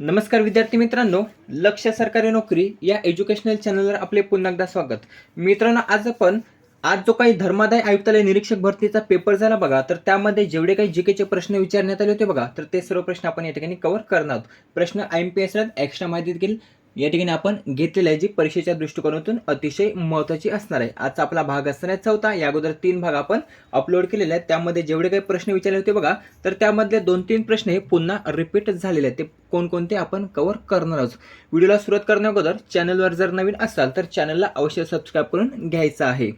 नमस्कार विद्यार्थी मित्रांनो लक्ष सरकारी नोकरी या एज्युकेशनल चॅनलवर आपले पुन्हा एकदा स्वागत. मित्रांनो आज आपण आज जो काही धर्मादाय आयुक्तालय निरीक्षक भरतीचा पेपर झाला बघा तर त्यामध्ये जेवढे काही जीकेचे प्रश्न विचारण्यात आले होते बघा तर ते सर्व प्रश्न आपण या ठिकाणी कव्हर करणार आहोत. प्रश्न I M P S extra माहिती देखील या ठिकाणी आपण घेतलेली आहे जी परीक्षेच्या दृष्टिकोनातून अतिशय महत्त्वाची असणार आहे. आजचा आपला भाग असणार आहे चौथा. या अगोदर तीन भाग आपण अपलोड केलेले आहेत. त्यामध्ये जेवढे काही प्रश्न विचारले होते बघा तर त्यामधले दोन तीन प्रश्न हे पुन्हा रिपीट झालेले आहेत. ते कोणकोणते आपण कव्हर करणार आहोत. व्हिडिओला सुरुवात करण्या अगोदर चॅनलवर जर नवीन असाल तर चॅनलला अवश्य सबस्क्राईब करून घ्यायचं आहे.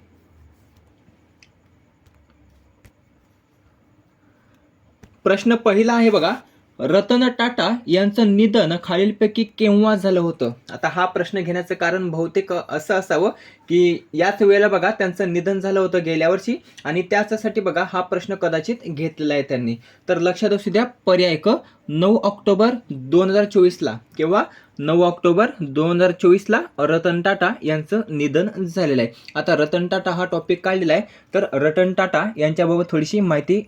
प्रश्न पहिला आहे बघा रतन टाटा यांचं निधन खालीलपैकी केव्हा झालं होतं? आता हा प्रश्न घेण्याचं कारण बहुतेक असं असावं की याच वेळेला बघा त्यांचं निधन झालं होतं गेल्या वर्षी आणि त्याच्यासाठी बघा हा प्रश्न कदाचित घेतलेला आहे त्यांनी. तर लक्षात असू द्या पर्याय क नऊ ऑक्टोबर दोन हजार चोवीसला किंवा नऊ ऑक्टोबर दोन हजार चोवीसला रतन टाटा यांचं निधन झालेलं आहे. आता रतन टाटा हा टॉपिक काढलेला आहे. तर रतन टाटा यांच्याबाबत थोडीशी माहिती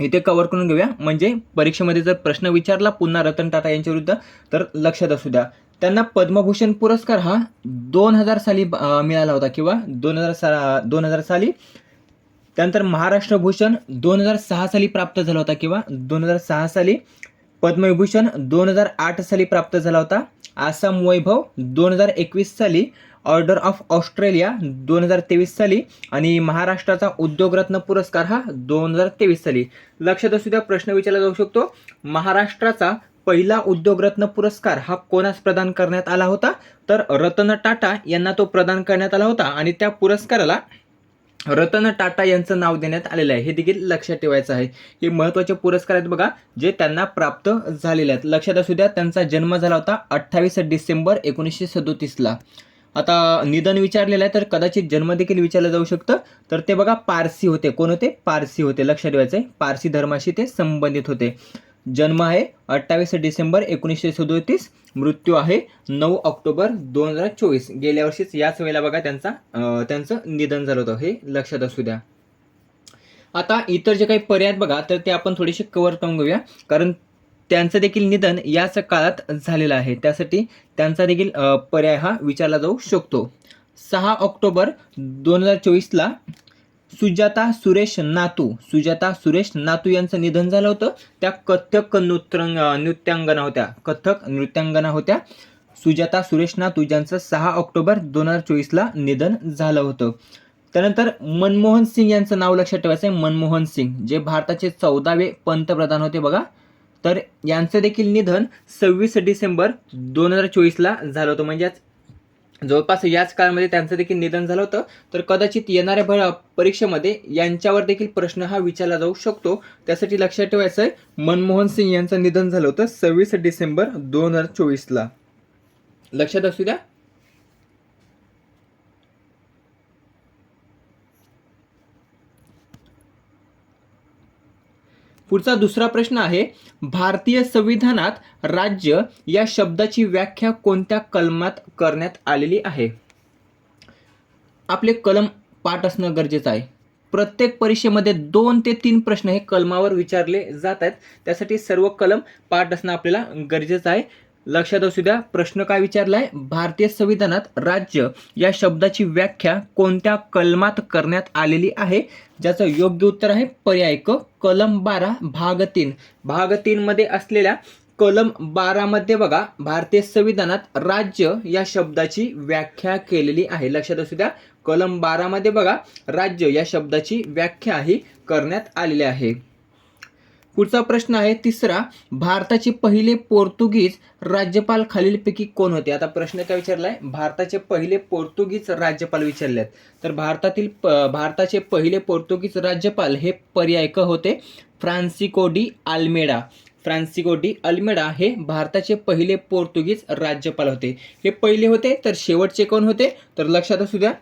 इथे कवर करून घेऊया. म्हणजे परीक्षेमध्ये जर प्रश्न विचारला पुन्हा रतन टाटा यांच्याविरुद्ध तर लक्षात असू द्या. त्यांना पद्मभूषण पुरस्कार हा दोन हजार साली मिळाला होता किंवा दोन हजार सा दोन हजार साली त्यानंतर महाराष्ट्र भूषण दोन हजार सहा साली प्राप्त झाला होता किंवा दोन हजार सहा साली पद्मविभूषण दोन हजार आठ साली प्राप्त झाला होता. आसाम वैभव दोन हजार एकवीस साली ऑर्डर ऑफ ऑस्ट्रेलिया दोन हजार तेवीस साली आणि महाराष्ट्राचा उद्योगरत्न पुरस्कार हा दोन हजार तेवीस साली. लक्षात असू द्या प्रश्न विचारला जाऊ शकतो. महाराष्ट्राचा पहिला उद्योगरत्न पुरस्कार हा कोणास प्रदान करण्यात आला होता? तर रतन टाटा यांना तो प्रदान करण्यात आला होता आणि त्या पुरस्काराला रतन टाटा यांचं नाव देण्यात आलेलं आहे. हे देखील लक्षात ठेवायचं आहे. हे महत्त्वाचे पुरस्कार आहेत बघा जे त्यांना प्राप्त झालेले आहेत. लक्षात असू द्या त्यांचा जन्म झाला होता अठ्ठावीस डिसेंबर एकोणीसशे सदोतीसला. आता निधन विचारलेलं आहे तर कदाचित जन्म देखील विचारलं जाऊ शकतं. तर ते बघा पारसी होते. कोण होते? पारसी होते. लक्षात ठेवायचं आहे पारसी धर्माशी ते संबंधित होते. जन्म आहे अठ्ठावीस डिसेंबर एकोणीसशे सदोतीस. मृत्यू आहे नऊ ऑक्टोबर दोन हजार चोवीस. गेल्या वर्षीच याच वेळेला बघा त्यांचा त्यांचं निधन झालं होतं. हे लक्षात असू द्या. आता इतर जे काही पर्याय बघा तर ते आपण थोडेसे कव्हर करून घेऊया. कारण त्यांचं देखील निधन याच काळात झालेलं आहे. त्यासाठी त्यांचा देखील पर्याय हा विचारला जाऊ शकतो. सहा ऑक्टोबर दोन हजार चोवीसला सुजाता सुरेश नातू सुजाता सुरेश नातू यांचं निधन झालं होतं. त्या कथ्थक नृत्यंग नृत्यांगना होत्या. कथ्थक नृत्यांगना होत्या. सुजाता सुरेश नातू ज्यांचं सहा ऑक्टोबर दोन हजार चोवीसला निधन झालं होतं. त्यानंतर मनमोहन सिंग यांचं नाव लक्षात ठेवायचं आहे मनमोहन सिंग जे भारताचे चौदावे पंतप्रधान होते बघा. तर यांचं देखील निधन सव्वीस डिसेंबर दोन हजार चोवीसला झालं होतं. म्हणजेच जवळपास याच काळामध्ये त्यांचं देखील निधन झालं होतं. तर कदाचित येणाऱ्या भ- परीक्षेमध्ये यांच्यावर देखील प्रश्न हा विचारला जाऊ शकतो. त्यासाठी लक्षात ठेवायचं आहे मनमोहन सिंग यांचं निधन झालं होतं सव्वीस डिसेंबर दोन हजार चोवीसला. लक्षात असू द्या. पुढचा दुसरा प्रश्न आहे भारतीय संविधानात राज्य या शब्दाची व्याख्या कोणत्या कलमात करण्यात आलेली आहे? आपले कलम पाठ असणं गरजेचं आहे. प्रत्येक परीक्षेमध्ये दोन ते तीन प्रश्न हे कलमावर विचारले जात आहेत. त्यासाठी सर्व कलम पाठ असणं आपल्याला गरजेचं आहे. लक्षात असू द्या प्रश्न काय विचारला आहे भारतीय संविधानात राज्य या शब्दाची व्याख्या कोणत्या कलमात करण्यात आलेली आहे? ज्याचं योग्य उत्तर आहे पर्याय क कलम बारा भाग तीन. भाग तीन मध्ये असलेल्या कलम बारामध्ये बघा भारतीय संविधानात राज्य या शब्दाची व्याख्या केलेली आहे. लक्षात असू द्या कलम बारामध्ये बघा राज्य या शब्दाची व्याख्या ही करण्यात आलेली आहे. पुढचा प्रश्न आहे तिसरा भारताचे पहिले पोर्तुगीज राज्यपाल खालीलपैकी कोण होते? आता प्रश्न काय विचारला आहे भारताचे पहिले पोर्तुगीज राज्यपाल विचारले आहेत तर भारतातील प- भारताचे पहिले पोर्तुगीज राज्यपाल हे पर्याय क होते. Francisco de Almeida. Francisco de Almeida हे भारताचे पहिले पोर्तुगीज राज्यपाल होते. हे पहिले होते तर शेवटचे कोण होते? तर लक्षात असू द्या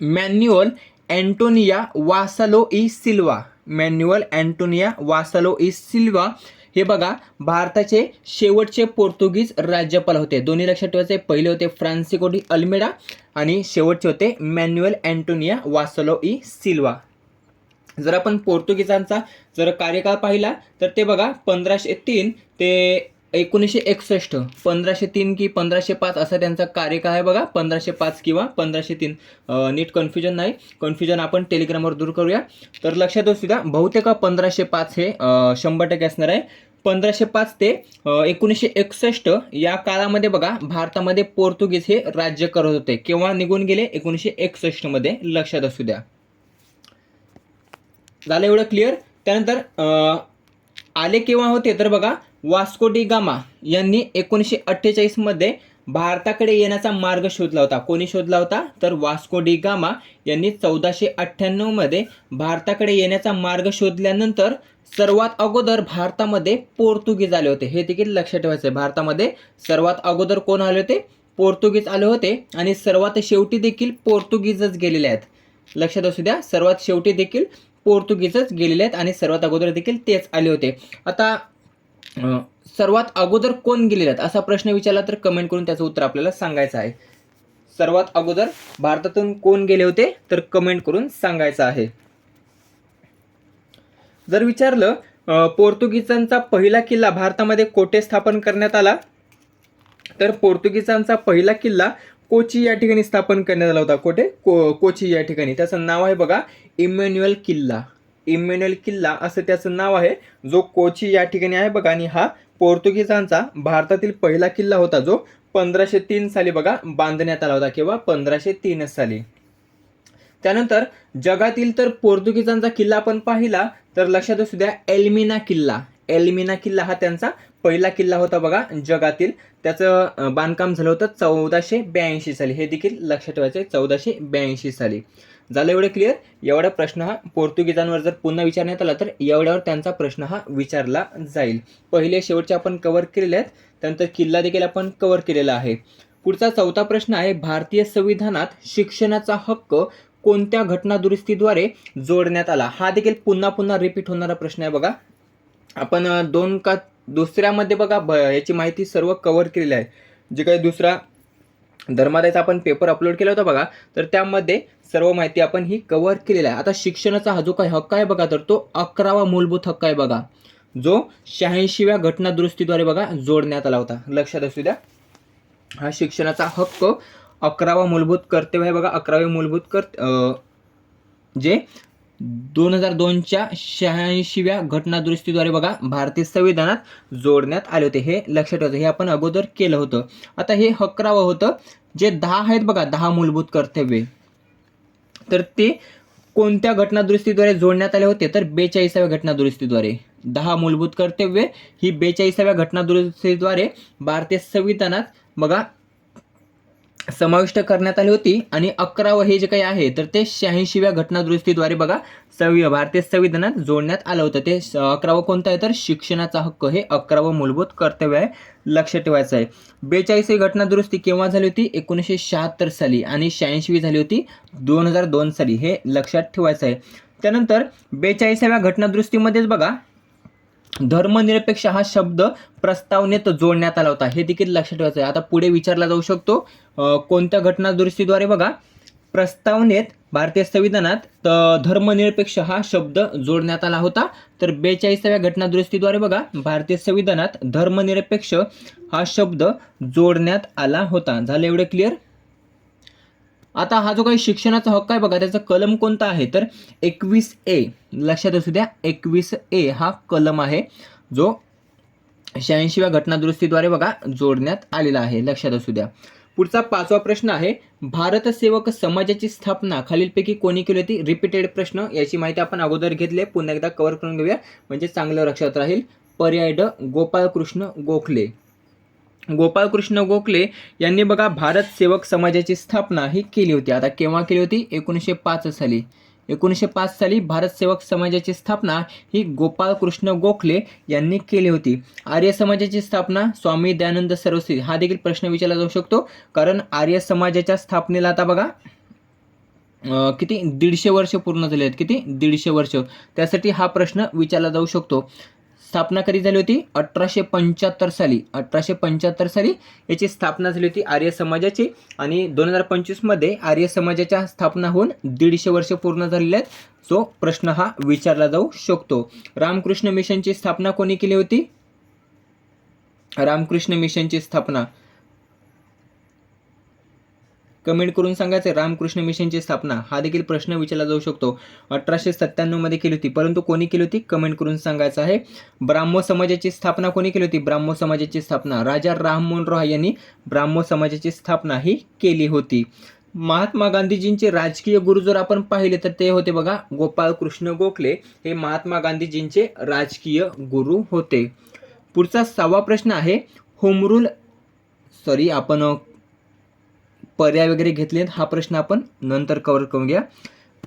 Manuel Antonio Vassalo e Silva. Manuel Antonio Vassalo e Silva हे बघा भारताचे शेवटचे पोर्तुगीज राज्यपाल होते. दोन्ही लक्षात ठेवायचे पहिले होते फ्रान्सिको डी अल्मेडा आणि शेवटचे होते Manuel Antonio Vassalo e Silva. जर आपण पोर्तुगीजांचा जर कार्यकाळ पाहिला तर ते बघा पंधराशे तीन ते एकोणीसशे एकसष्ट पंधराशे तीन की पंधराशे पाच असा त्यांचा कार्यकाळ आहे बघा. पंधराशे पाच किंवा पंधराशे तीन. नीट कन्फ्युजन नाही. कन्फ्युजन आपण टेलिग्रामवर दूर करूया. तर लक्षात असू द्या बहुतेक पंधराशे पाच हे शंभर टक्के असणार आहे. पंधराशे पाच ते एकोणीसशे एकसष्ट या काळामध्ये बघा भारतामध्ये पोर्तुगीज हे राज्य करत होते. केव्हा निघून गेले? एकोणीसशे एकसष्टमध्ये लक्षात असू द्या. झालं एवढं क्लिअर त्यानंतर आले केव्हा होते? तर बघा वास्को डी गामा यांनी एकोणीसशे अठ्ठेचाळीसमध्ये भारताकडे येण्याचा मार्ग शोधला होता. कोणी शोधला होता? तर वास्को डी गामा यांनी चौदाशे अठ्ठ्याण्णवमध्ये भारताकडे येण्याचा मार्ग शोधल्यानंतर सर्वात अगोदर भारतामध्ये पोर्तुगीज आले होते. हे देखील लक्षात ठेवायचं आहे भारतामध्ये सर्वात अगोदर कोण आले होते? पोर्तुगीज आले होते आणि सर्वात शेवटी देखील पोर्तुगीजच गेलेले आहेत. लक्षात असू द्या सर्वात शेवटी देखील पोर्तुगीजच गेलेले आहेत आणि सर्वात अगोदर देखील तेच आले होते. आता सर्वात अगोदर कोण गेलेले आहेत? असा प्रश्न विचारला तर कमेंट करून त्याचं उत्तर आपल्याला सांगायचं आहे. सर्वात अगोदर भारतातून कोण गेले होते? तर कमेंट करून सांगायचं आहे. जर विचारलं पोर्तुगीजांचा पहिला किल्ला भारतामध्ये कोठे स्थापन करण्यात आला? तर पोर्तुगीजांचा पहिला किल्ला कोची या ठिकाणी स्थापन करण्यात आला होता. कोठे? को कोची या ठिकाणी. त्याचं नाव आहे बघा इमॅन्युअल किल्ला. इम्युनल किल्ला असं त्याचं नाव आहे. जो कोची या ठिकाणी आहे बघा. आणि हा पोर्तुगीजांचा भारतातील पहिला किल्ला होता. जो पंधराशे तीन साली बघा बांधण्यात आला होता किंवा पंधराशे तीन साली. त्यानंतर जगातील तर पोर्तुगीजांचा किल्ला आपण पाहिला तर लक्षात असू द्या एल्मिना किल्ला. एल्मिना किल्ला हा त्यांचा पहिला किल्ला होता बघा जगातील. त्याचं बांधकाम झालं होतं चौदाशे ब्याऐंशी साली. हे देखील लक्षात ठेवायचं आहे चौदाशे ब्याऐंशी साली. झालं एवढं क्लिअर एवढा प्रश्न हा पोर्तुगीजांवर जर पुन्हा विचारण्यात आला तर एवढ्यावर त्यांचा प्रश्न हा विचारला जाईल. पहिले शेवटचे आपण कव्हर केलेले आहेत. त्यानंतर किल्ला देखील आपण कव्हर केलेला आहे. पुढचा चौथा प्रश्न आहे भारतीय संविधानात शिक्षणाचा हक्क कोणत्या घटना दुरुस्तीद्वारे जोडण्यात आला? हा देखील पुन्हा पुन्हा रिपीट होणारा प्रश्न आहे बघा. आपण दोन का दुसऱ्यामध्ये बघा ब याची माहिती सर्व कव्हर केलेली आहे. जे काही दुसरा धर्मादायचा आपण पेपर अपलोड केला होता बघा तर त्यामध्ये सर्व माहिती आपण ही कव्हर केलेली आहे. आता शिक्षणाचा हा जो काही हक्क आहे बघा तर तो अकरावा मूलभूत हक्क आहे बघा. जो शहाऐंशीव्या घटनादुरुस्तीद्वारे बघा जोडण्यात आला होता. लक्षात असू द्या. हा शिक्षणाचा हक्क अकरावा मूलभूत कर्तव्य आहे बघा. अकरावे मूलभूत कर्त जे दोन हजार दोनच्या शहाऐंशीव्या घटनादुरुस्तीद्वारे बघा भारतीय संविधानात जोडण्यात आले होते. हे लक्षात ठेवायचं हे आपण अगोदर केलं होतं. आता हे अकरावं होतं. जे दहा आहेत बघा दहा मूलभूत कर्तव्ये. तर ते कोणत्या घटनादुरुस्तीद्वारे जोडण्यात आले होते? तर बेचाळीसाव्या घटनादुरुस्तीद्वारे. दहा मूलभूत कर्तव्ये. ही बेचाळीसाव्या घटनादुरुस्तीद्वारे भारतीय संविधानात बघा समाविष्ट करण्यात आली होती. आणि अकरावं हे जे काही आहे तर ते शहाऐंशीव्या घटनादुरुस्तीद्वारे बघा संवि भारतीय संविधानात जोडण्यात आलं होतं. ते अकरावं कोणतं आहे? तर शिक्षणाचा हक्क हे अकरावं मूलभूत कर्तव्य आहे लक्षात ठेवायचं आहे. बेचाळीसवी घटनादुरुस्ती केव्हा झाली होती? एकोणीसशे शहात्तर साली. आणि शहाऐंशीवी झाली होती दोन हजार दोन साली. हे लक्षात ठेवायचं आहे. त्यानंतर बेचाळीसाव्या घटनादुरुस्तीमध्येच बघा धर्मनिरपेक्ष हा शब्द प्रस्तावनेत जोडण्यात आला होता. हे देखील लक्षात ठेवायचं आहे. आता पुढे विचारला जाऊ शकतो. कोणत्या घटना दुरुस्तीद्वारे बघा प्रस्तावनेत भारतीय संविधानात धर्मनिरपेक्ष हा शब्द जोडण्यात आला होता. तर बेचाळीसाव्या घटनादुरुस्तीद्वारे बघा भारतीय संविधानात धर्मनिरपेक्ष हा शब्द जोडण्यात आला होता. झालं एवढे क्लिअर आता हा जो काही शिक्षणाचा हक्क आहे बघा त्याचा कलम कोणता आहे? तर एकवीस ए लक्षात असू द्या एकवीस ए हा कलम आहे जो शहाऐंशीव्या घटनादुरुस्तीद्वारे बघा जोडण्यात आलेला आहे लक्षात असू द्या. पुढचा पाचवा प्रश्न आहे भारत सेवक समाजाची स्थापना खालीलपैकी कोणी केली होती? रिपीटेड प्रश्न याची माहिती आपण अगोदर घेतली आहे. पुन्हा एकदा कव्हर करून घेऊया. म्हणजे चांगलं लक्षात राहील. पर्याय ड गोपाळकृष्ण गोखले. गोपाळकृष्ण गोखले यांनी बघा भारत सेवक समाजाची स्थापना ही केली होती. आता केव्हा केली होती? एकोणीसशे पाच साली. एकोणीसशे पाच साली भारत सेवक समाजाची स्थापना ही गोपाळकृष्ण गोखले यांनी केली होती. आर्य समाजाची स्थापना स्वामी दयानंद सरस्वती हा देखील प्रश्न विचारला जाऊ शकतो. कारण आर्य समाजाच्या स्थापनेला आता बघा किती? दीडशे वर्ष पूर्ण झाले आहेत. किती? दीडशे वर्ष. त्यासाठी हा प्रश्न विचारला जाऊ शकतो. स्थापना कधी झाली होती? अठराशे पंच्याहत्तर साली. अठराशे पंच्याहत्तर साली याची स्थापना झाली होती आर्य समाजाची आणि दोन हजार पंचवीसमध्ये आर्य समाजाच्या स्थापना होऊन दीडशे वर्ष पूर्ण झालेले आहेत. जो प्रश्न हा विचारला जाऊ शकतो. रामकृष्ण मिशनची स्थापना कोणी केली होती? रामकृष्ण मिशनची स्थापना. कमेंट करून सांगायचं रामकृष्ण मिशनची स्थापना. हा देखील प्रश्न विचारला जाऊ शकतो. अठराशे सत्त्याण्णवमध्ये केली होती. परंतु कोणी केली होती? कमेंट करून सांगायचं आहे. ब्राह्मो समाजाची स्थापना कोणी केली होती? ब्राह्मो समाजाची स्थापना. राजा राममोहन रॉय यांनी ब्राह्मो समाजाची स्थापना ही केली होती. महात्मा गांधीजींचे राजकीय गुरु जर आपण पाहिले तर ते होते बघा गोपाळ कृष्ण गोखले. हे महात्मा गांधीजींचे राजकीय गुरु होते. पुढचा सहावा प्रश्न आहे होमरूल सॉरी आपण पर्याय वगैरे घेतलेत हा प्रश्न आपण नंतर कव्हर करून घ्या.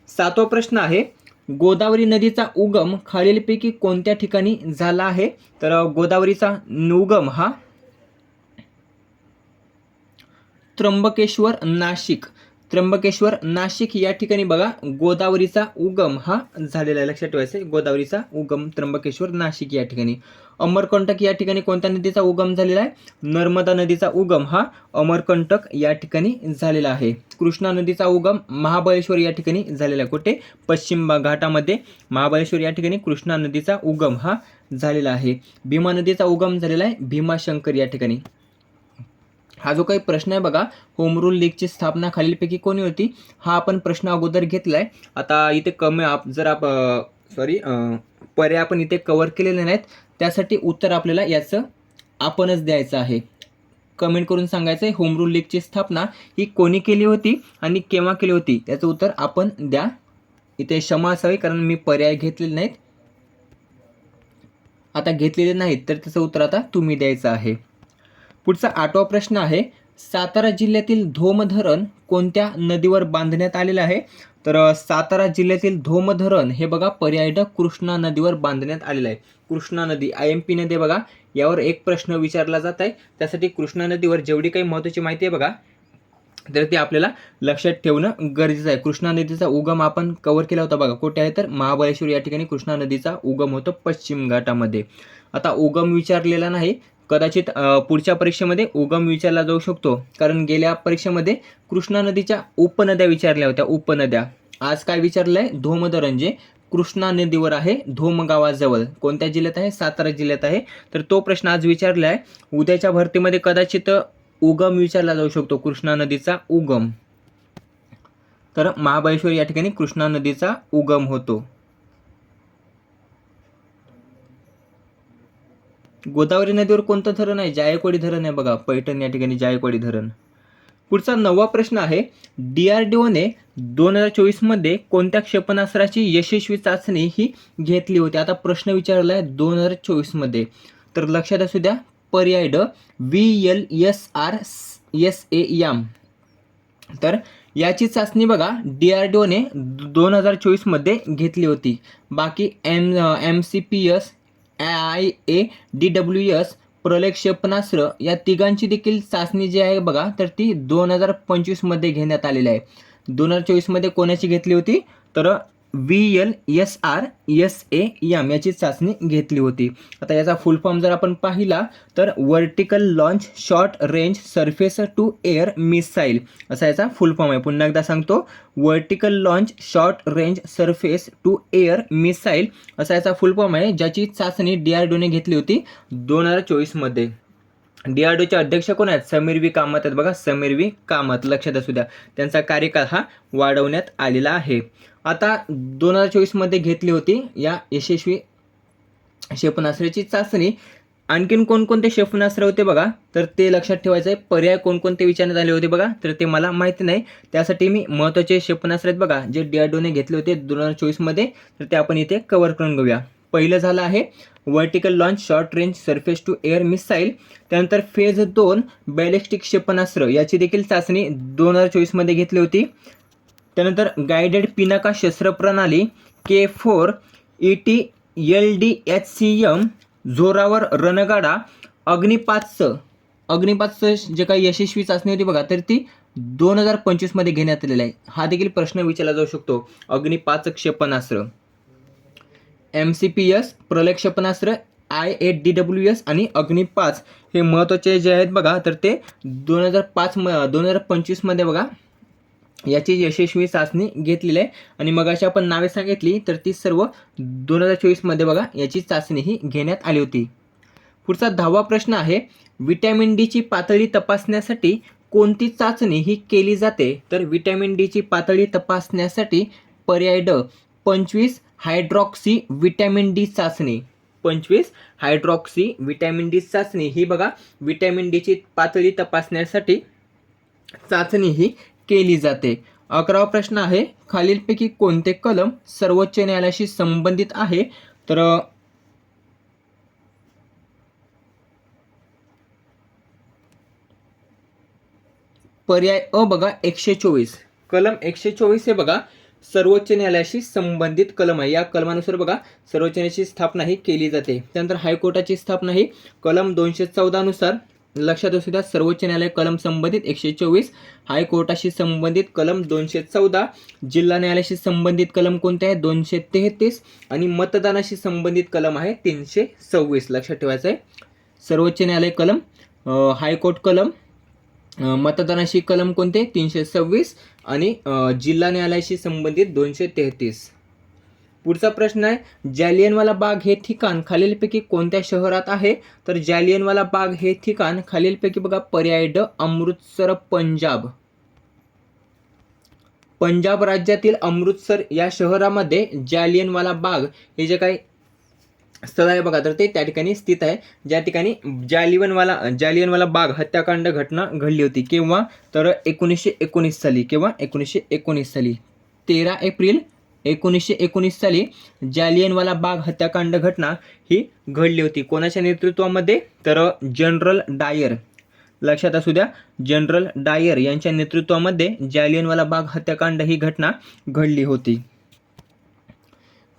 सातवा प्रश्न आहे गोदावरी नदीचा उगम खालीलपैकी कोणत्या ठिकाणी झाला आहे? तर गोदावरीचा उगम हा त्र्यंबकेश्वर नाशिक. त्र्यंबकेश्वर नाशिक या ठिकाणी बघा गोदावरीचा उगम हा झालेला आहे. लक्षात ठेवायचं गोदावरीचा उगम त्र्यंबकेश्वर नाशिक या ठिकाणी. अमरकंटक या ठिकाणी कोणत्या नदीचा उगम झालेला आहे? नर्मदा नदीचा उगम हा अमरकंटक या ठिकाणी झालेला आहे. कृष्णा नदीचा उगम महाबळेश्वर या ठिकाणी झालेला आहे. कुठे? पश्चिम घाटामध्ये महाबळेश्वर या ठिकाणी कृष्णा नदीचा उगम हा झालेला आहे. भीमा नदीचा उगम झालेला आहे. भीमाशंकर या ठिकाणी. हा जो काही प्रश्न आहे बघा होम रूल लीगची स्थापना खालीलपैकी कोणी होती? हा आपण प्रश्न अगोदर घेतला आहे आता इथे कमी आप जर आप सॉरी पर्याय आपण इथे कव्हर केलेले नाहीत त्यासाठी उत्तर आपल्याला याचं आपणच द्यायचं आहे. कमेंट करून सांगायचं आहे होम रूल लीगची स्थापना ही कोणी केली होती आणि केव्हा केली होती? याचं उत्तर आपण द्या. इथे क्षमा असावी कारण मी पर्याय घेतलेले नाहीत. आता घेतलेले नाहीत तर त्याचं उत्तर आता तुम्ही द्यायचं आहे. पुढचा आठवा प्रश्न आहे सातारा जिल्ह्यातील धोम धरण कोणत्या नदीवर बांधण्यात आलेलं आहे? तर सातारा जिल्ह्यातील धोम धरण हे बघा पर्यायटक कृष्णा नदीवर बांधण्यात आलेलं आहे. कृष्णा नदी आय एम पी नदी आहे बघा. यावर एक प्रश्न विचारला जात आहे. त्यासाठी कृष्णा नदीवर जेवढी काही महत्त्वाची माहिती आहे बघा तर ती आपल्याला लक्षात ठेवणं गरजेचं आहे. कृष्णा नदीचा उगम आपण कव्हर केला होता बघा. कुठे आहे तर? महाबळेश्वर या ठिकाणी कृष्णा नदीचा उगम होतो पश्चिम घाटामध्ये. आता उगम विचारलेला नाही. कदाचित पुढच्या परीक्षेमध्ये उगम विचारला जाऊ शकतो. कारण गेल्या परीक्षेमध्ये कृष्णा नदीच्या उपनद्या विचारल्या होत्या. उपनद्या. आज काय विचारलं आहे धोमधरण जे कृष्णा नदीवर आहे धोम गावाजवळ. कोणत्या जिल्ह्यात आहे? सातारा जिल्ह्यात आहे. तर तो प्रश्न आज विचारला आहे उद्याच्या भरतीमध्ये कदाचित उगम विचारला जाऊ शकतो कृष्णा नदीचा उगम. तर महाबळेश्वर या ठिकाणी कृष्णा नदीचा उगम होतो. गोदावरी नदीवर कोणतं धरण आहे? जायकवाडी धरण आहे बघा. पैठण या ठिकाणी जायकवाडी धरण. पुढचा नववा प्रश्न आहे डी आर डी ओने दोन हजार चोवीसमध्ये कोणत्या क्षेपणास्त्राची यशस्वी चाचणी ही घेतली होती? आता प्रश्न विचारला आहे दोन हजार चोवीसमध्ये तर लक्षात असू द्या पर्याय ड V L S R S A M तर याची चाचणी बघा डी आर डी ओने दोन हजार चोवीसमध्ये घेतली होती. बाकी M M C P S I A D W S Pralay क्षेपणास्त्र या तिघांची देखील चाचणी जी आहे बघा तर ती दोन हजार पंचवीसमध्ये घेण्यात आलेली आहे. दोन हजार चोवीसमध्ये कोणाची घेतली होती? तर V L S R S A M याची चाचणी घेतली होती. आता याचा फुल फॉर्म जर आपण पाहिला तर vertical launch short range surface to air missile असा याचा फुल फॉर्म आहे. पुन्हा एकदा सांगतो vertical launch short range surface to air missile असा याचा फुल फॉर्म आहे ज्याची चाचणी डी आर डीओने घेतली होती दोन हजार चोवीसमध्ये. डीआरडीओचे अध्यक्ष कोण आहेत? समीर वी कामत आहेत. बघा समीर वी कामत लक्षात असू द्या. त्यांचा कार्यकाळ हा वाढवण्यात आलेला आहे. आता दोन हजार चोवीसमध्ये घेतली होती या यशस्वी क्षेपणास्त्राची चाचणी. आणखीन कोणकोणते क्षेपणास्त्र होते बघा? तर ते लक्षात ठेवायचं आहे पर्याय कोणकोणते विचारण्यात आले होते बघा? तर ते मला माहिती नाही. त्यासाठी मी महत्त्वाचे क्षेपणास्त्र आहेत बघा जे डीआरडीओने घेतले होते दोन हजार चोवीसमध्ये तर ते आपण इथे कव्हर करून घेऊया. पहिलं झालं आहे vertical launch short range surface to air missile त्यानंतर फेज दोन बॅलिस्टिक क्षेपणास्त्र याची देखील चाचणी दोन हजार चोवीसमध्ये घेतली होती. त्यानंतर गायडेड पिनाका शस्त्र प्रणाली K four E T L D H C M Zorawar रणगाडा अग्निपातचं अग्निपातचं जे काही यशस्वी चाचणी होती बघा तर ती दोन हजार पंचवीसमध्ये घेण्यात आलेला आहे. हा देखील प्रश्न विचारला जाऊ शकतो. अग्निपाच क्षेपणास्त्र M C P S Pralay क्षेपणास्त्र I A D W S आणि अग्निपाच हे महत्त्वाचे जे आहेत बघा तर ते दोन हजार पाच म दोन हजार पंचवीसमध्ये बघा याची यशस्वी चाचणी घेतलेली आहे. आणि मग अशी आपण नावे सांगितली तर ती सर्व दोन हजार चोवीसमध्ये बघा याची चाचणी ही घेण्यात आली होती. पुढचा दहावा प्रश्न आहे विटॅमिन डीची पातळी तपासण्यासाठी कोणती चाचणी ही केली जाते? तर विटॅमिन डीची पातळी तपासण्यासाठी पर्याय ड पंचवीस हायड्रॉक्सी विटॅमिन डी चाचणी. पंचवीस हायड्रॉक्सी विटॅमिन डी चाचणी. ही बघा विटॅमिन डीची पातळी तपासण्यासाठी चाचणी ही केली जाते. अकरावा प्रश्न आहे खालीलपैकी कोणते कलम सर्वोच्च न्यायालयाशी संबंधित आहे? तर पर्याय अ बघा एकशे चोवीस. कलम एकशे चोवीस हे बघा सर्वोच्च न्यायालयाशी संबंधित कलम आहे. या कलमानुसार बघा सर्वोच्च न्यायालयाची स्थापना ही केली जाते. त्यानंतर हायकोर्टाची स्थापना ही कलम दोनशे चौदानुसार लक्षात असू द्या सर्वोच्च न्यायालय कलम संबंधित एकशे चोवीस हायकोर्टाशी संबंधित कलम दोनशे चौदा जिल्हा न्यायालयाशी संबंधित कलम कोणते आहे? दोनशे तेहतीस आणि मतदानाशी संबंधित कलम आहे तीनशे सव्वीस. लक्षात ठेवायचं आहे सर्वोच्च न्यायालय कलम हायकोर्ट कलम मतदानाशी कलम कोणते? तीनशे सव्वीस आणि जिल्हा न्यायालयाशी संबंधित दोनशे तेहतीस. पुढचा प्रश्न आहे जालियनवाला बाग हे ठिकाण खालीलपैकी कोणत्या शहरात आहे? तर जालियनवाला बाग हे ठिकाण खालीलपैकी बघा पर्याय ड अमृतसर पंजाब. पंजाब राज्यातील अमृतसर या शहरामध्ये जालियनवाला बाग हे जे काही स्थळ आहे बघा तर ते त्या ठिकाणी स्थित आहे. ज्या ठिकाणी जालियनवाला जालियनवाला बाग हत्याकांड घटना घडली होती किंवा तर एकोणीसशे एकोणीस साली किंवा एकोणीसशे एकोणीस साली. तेरा एप्रिल एकोणीसशे एकोणीस साली जालियनवाला बाग हत्याकांड घटना ही घडली होती. कोणाच्या नेतृत्वामध्ये? तर जनरल डायर. लक्षात असू द्या जनरल डायर यांच्या नेतृत्वामध्ये जालियनवाला बाग हत्याकांड ही घटना घडली होती.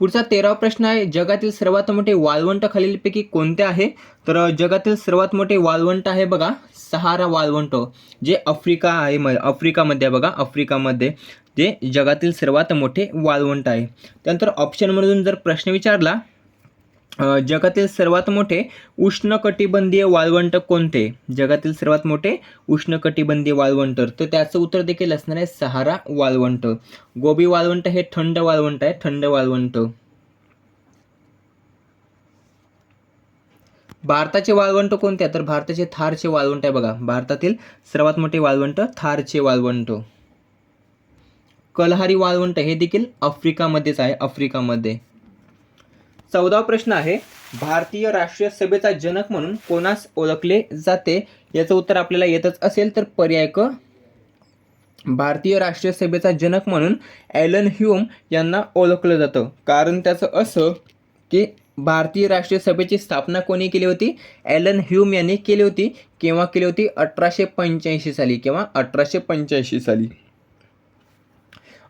पुढचा तेरावा प्रश्न आहे जगातील सर्वात मोठे वाळवंट खालीलपैकी कोणते आहे? तर जगातील सर्वात मोठे वाळवंट आहे बघा सहारा वाळवंट जे आफ्रिका आहे म आफ्रिकामध्ये आहे बघा आफ्रिकामध्ये जे जगातील सर्वात मोठे वाळवंट आहे. त्यानंतर ऑप्शनमधून जर प्रश्न विचारला जगातील सर्वात मोठे उष्णकटिबंधीय वाळवंट कोणते? जगातील सर्वात मोठे उष्णकटिबंधीय वाळवंट. तर त्याचं उत्तर देखील असणार आहे सहारा वाळवंट. गोबी वाळवंट हे थंड वाळवंट आहे थंड वाळवंट. भारताचे वाळवंट कोणते? आहे? तर भारताचे थारचे वाळवंट आहे बघा. भारतातील सर्वात मोठे वाळवंट थारचे वाळवंट. कलहारी वाळवंट हे देखील आफ्रिकामध्येच आहे आफ्रिकामध्ये. चौदावा प्रश्न आहे भारतीय राष्ट्रीय सभेचा जनक म्हणून कोणास ओळखले जाते? याचं उत्तर आपल्याला येतच असेल तर पर्याय क. भारतीय राष्ट्रीय सभेचा जनक म्हणून ॲलन ह्यूम यांना ओळखलं जातं. कारण त्याचं असं की भारतीय राष्ट्रीय सभेची स्थापना कोणी केली होती? ॲलन ह्यूम यांनी केली होती केव्हा केली होती? अठराशे पंच्याऐंशी साली किंवा अठराशे पंच्याऐंशी साली.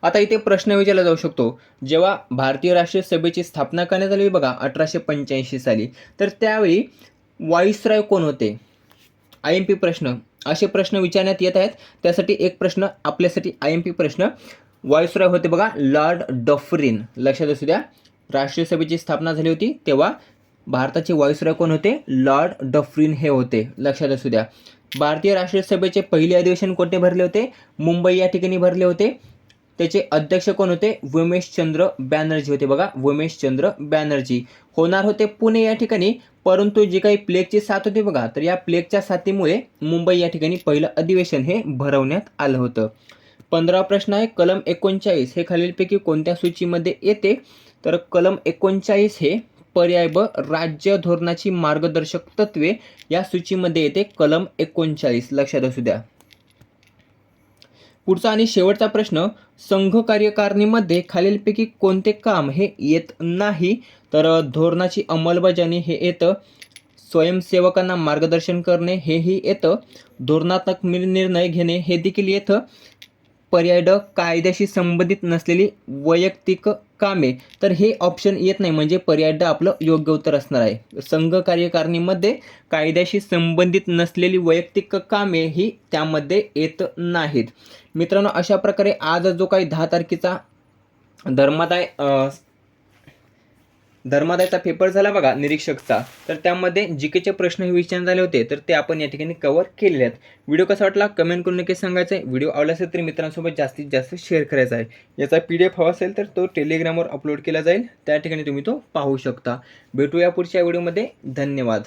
आता इथे प्रश्न विचारला जाऊ शकतो. जेव्हा भारतीय राष्ट्रीय सभेची स्थापना करण्यात आली बघा अठराशे पंच्याऐंशी साली. तर त्यावेळी वाईसराय कोण होते? आय एम पी प्रश्न. असे प्रश्न विचारण्यात येत आहेत. त्यासाठी एक प्रश्न आपल्यासाठी आय एम पी प्रश्न. वायुसराय होते बघा लॉर्ड डफरिन. लक्षात असू द्या राष्ट्रीय सभेची स्थापना झाली होती तेव्हा भारताचे वायुसराय कोण होते? लॉर्ड डफरिन हे होते. लक्षात असू द्या. भारतीय राष्ट्रीय सभेचे पहिले अधिवेशन कोणते भरले होते? मुंबई या ठिकाणी भरले होते. त्याचे अध्यक्ष कोण होते? उमेशचंद्र बॅनर्जी होते. बघा उमेशचंद्र बॅनर्जी. होणार होते पुणे या ठिकाणी परंतु जी काही प्लेगची साथ होती बघा तर या प्लेगच्या साथीमुळे मुंबई या ठिकाणी पहिलं अधिवेशन हे भरवण्यात आलं होतं. पंधरा प्रश्न आहे कलम एकोणचाळीस हे खालीलपैकी कोणत्या सूचीमध्ये येते? तर कलम एकोणचाळीस हे पर्याय ब राज्य धोरणाची मार्गदर्शक तत्वे या सूचीमध्ये येते. कलम एकोणचाळीस. लक्षात असू द्या. पुढचा आणि शेवटचा प्रश्न संघ कार्यकारिणीमध्ये खालीलपैकी कोणते काम हे येत नाही? तर धोरणाची अंमलबजावणी हे येतं. स्वयंसेवकांना मार्गदर्शन करणे हेही येतं. धोरणात्मक निर्णय घेणे हे देखील येतं. पर्याय ड कायद्याशी संबंधित नसलेली वैयक्तिक कामे तर हे ऑप्शन येत नाही. म्हणजे पर्याय आपलं योग्य उत्तर असणार आहे. संघ कार्यकारिणीमध्ये कायद्याशी संबंधित नसलेली वैयक्तिक कामे ही त्यामध्ये येत नाहीत. मित्रांनो अशा प्रकारे आज जो काही दहा तारखेचा धर्मादाय धर्मादायचा पेपर झाला बघा निरीक्षकचा. तर त्यामध्ये जी केचे प्रश्न हे विचार झाले होते तर ते आपण या ठिकाणी कव्हर केलेले आहेत. व्हिडिओ कसा वाटला? कमेंट करून नक्की सांगायचं आहे. व्हिडिओ आवडला असेल तर मित्रांसोबत जास्तीत जास्त शेअर करायचा आहे. याचा पी डी एफ हवा असेल तर तो टेलिग्रामवर अपलोड केला जाईल. त्या ठिकाणी तुम्ही तो पाहू शकता. भेटूया पुढच्या व्हिडिओमध्ये धन्यवाद.